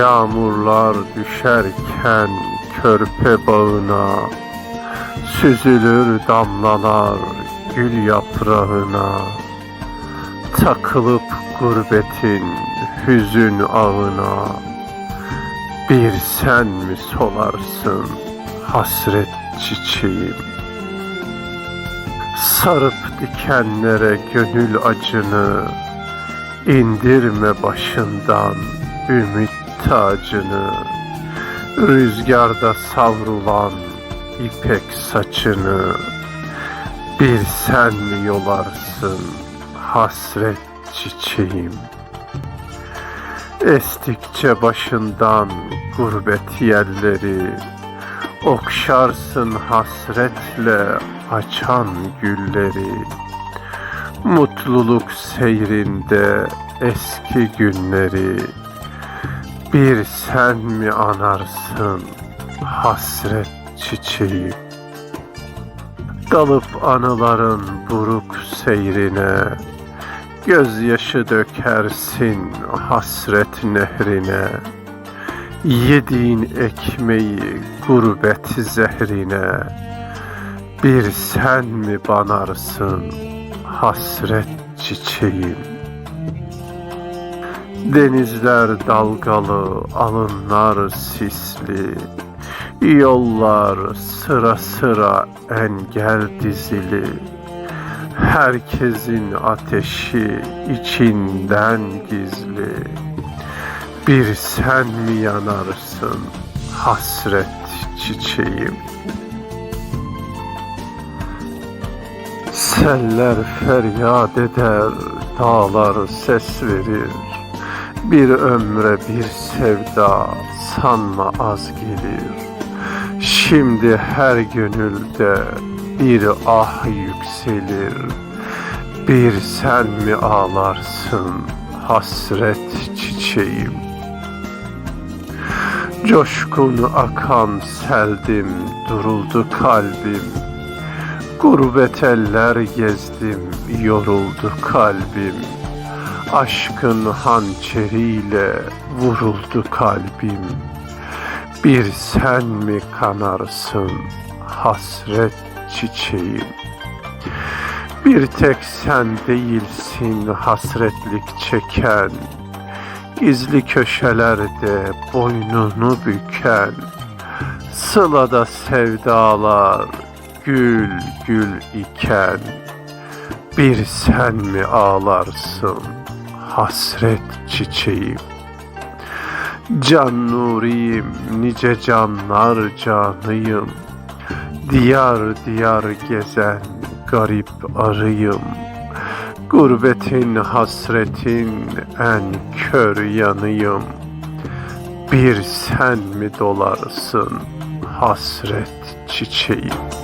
Yağmurlar düşerken körpe bağına Süzülür damlalar gül yaprağına. Takılıp gurbetin hüzün ağına Bir sen mi solarsın hasret çiçeğim? Sarıp dikenlere gönül acını indirme başından ümit tacını Rüzgarda savrulan ipek saçını Bir sen mi yolarsın hasret çiçeğim? Estikçe başından gurbet yerleri Okşarsın hasretle açan gülleri. Mutluluk seyrinde eski günleri Bir sen mi anarsın hasret çiçeğim Dalıp anıların buruk seyrine Gözyaşı dökersin hasret nehrine. Yediğin ekmeği gurbet zehrine. Bir sen mi banarsın hasret çiçeğim Denizler dalgalı, alınlar sisli. Yollar sıra sıra engel dizili. Herkesin ateşi içinden gizli. Bir sen mi yanarsın hasret çiçeğim? Seller feryat eder, dağlar ses verir Bir ömre bir sevda sanma az gelir. Şimdi her gönülde bir ah yükselir. Bir sen mi ağlarsın hasret çiçeğim? Coşkun akan seldim duruldu kalbim. Gurbet eller gezdim yoruldu kalbim Aşkın hançeriyle vuruldu kalbim. Bir sen mi kanarsın hasret çiçeğim? Bir tek sen değilsin hasretlik çeken. Gizli köşelerde boynunu büken. Sılada sevdalar gül gül iken. Bir sen mi ağlarsın hasret çiçeğim. Can nuriyim nice canlar canıyım. Diyar diyar gezen garip arıyım. Gurbetin hasretin en kör yanıyım. Bir sen mi dolarsın hasret çiçeğim